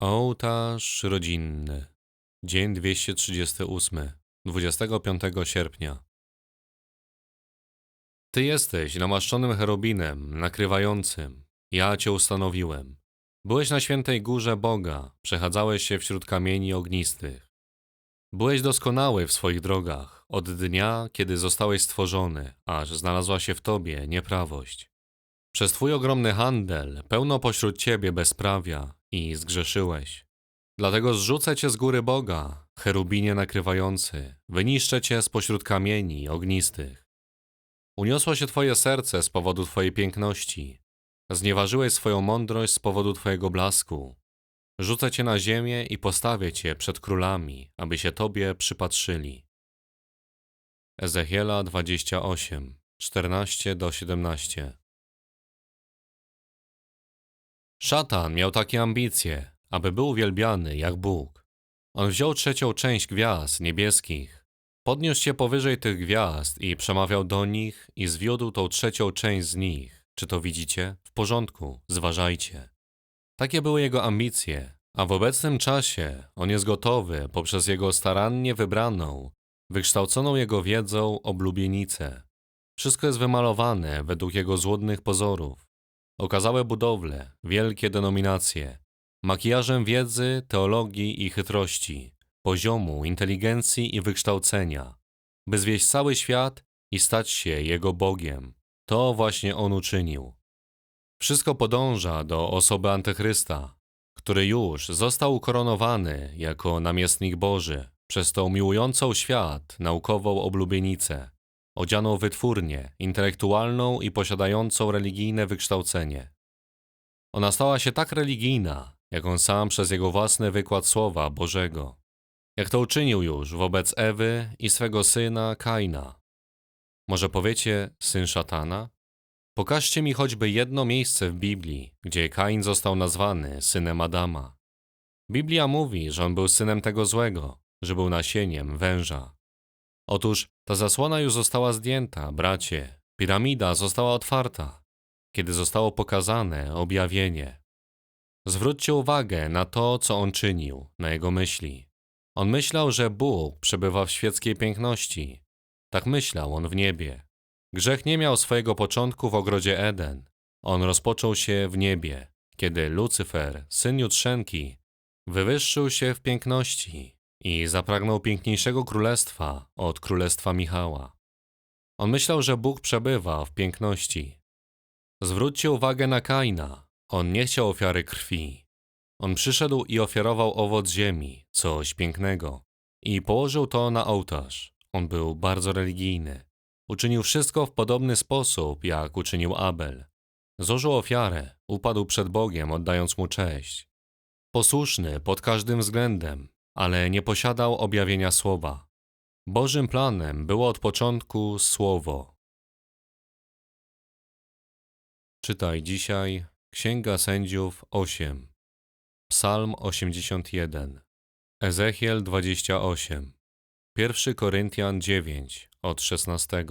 Ołtarz rodzinny. Dzień 238. 25 sierpnia. Ty jesteś namaszczonym cherubinem, nakrywającym. Ja cię ustanowiłem. Byłeś na świętej górze Boga, przechadzałeś się wśród kamieni ognistych. Byłeś doskonały w swoich drogach, od dnia, kiedy zostałeś stworzony, aż znalazła się w tobie nieprawość. Przez twój ogromny handel pełno pośród ciebie bezprawia i zgrzeszyłeś. Dlatego zrzucę cię z góry Boga, cherubinie nakrywający, wyniszczę cię spośród kamieni ognistych. Uniosło się twoje serce z powodu twojej piękności, znieważyłeś swoją mądrość z powodu twojego blasku. Rzucę cię na ziemię i postawię cię przed królami, aby się tobie przypatrzyli. Ezechiela 28, 14 do 17 Szatan miał takie ambicje, aby był uwielbiany jak Bóg. On wziął trzecią część gwiazd niebieskich, podniósł się powyżej tych gwiazd i przemawiał do nich i zwiódł tą trzecią część z nich. Czy to widzicie? W porządku, zważajcie. Takie były jego ambicje, a w obecnym czasie on jest gotowy poprzez jego starannie wybraną, wykształconą jego wiedzą oblubienicę. Wszystko jest wymalowane według jego złudnych pozorów. Okazałe budowle, wielkie denominacje, makijażem wiedzy, teologii i chytrości, poziomu inteligencji i wykształcenia, by zwieść cały świat i stać się jego Bogiem. To właśnie on uczynił. Wszystko podąża do osoby Antychrysta, który już został ukoronowany jako namiestnik Boży przez tą miłującą świat naukową oblubienicę, odzianą wytwórnie, intelektualną i posiadającą religijne wykształcenie. Ona stała się tak religijna, jak on sam przez jego własny wykład Słowa Bożego, jak to uczynił już wobec Ewy i swego syna Kaina. Może powiecie, syn szatana? Pokażcie mi choćby jedno miejsce w Biblii, gdzie Kain został nazwany synem Adama. Biblia mówi, że on był synem tego złego, że był nasieniem węża. Otóż ta zasłona już została zdjęta, bracie. Piramida została otwarta, kiedy zostało pokazane objawienie. Zwróćcie uwagę na to, co on czynił, na jego myśli. On myślał, że Bóg przebywa w świeckiej piękności. Tak myślał on w niebie. Grzech nie miał swojego początku w ogrodzie Eden. On rozpoczął się w niebie, kiedy Lucyfer, syn Jutrzenki, wywyższył się w piękności i zapragnął piękniejszego królestwa od królestwa Michała. On myślał, że Bóg przebywa w piękności. Zwróćcie uwagę na Kaina. On nie chciał ofiary krwi. On przyszedł i ofiarował owoc ziemi, coś pięknego, i położył to na ołtarz. On był bardzo religijny. Uczynił wszystko w podobny sposób, jak uczynił Abel. Złożył ofiarę, upadł przed Bogiem, oddając mu cześć. Posłuszny pod każdym względem, ale nie posiadał objawienia słowa. Bożym planem było od początku słowo. Czytaj dzisiaj Księga Sędziów 8, Psalm 81, Ezechiel 28, 1 Koryntian 9 od 16.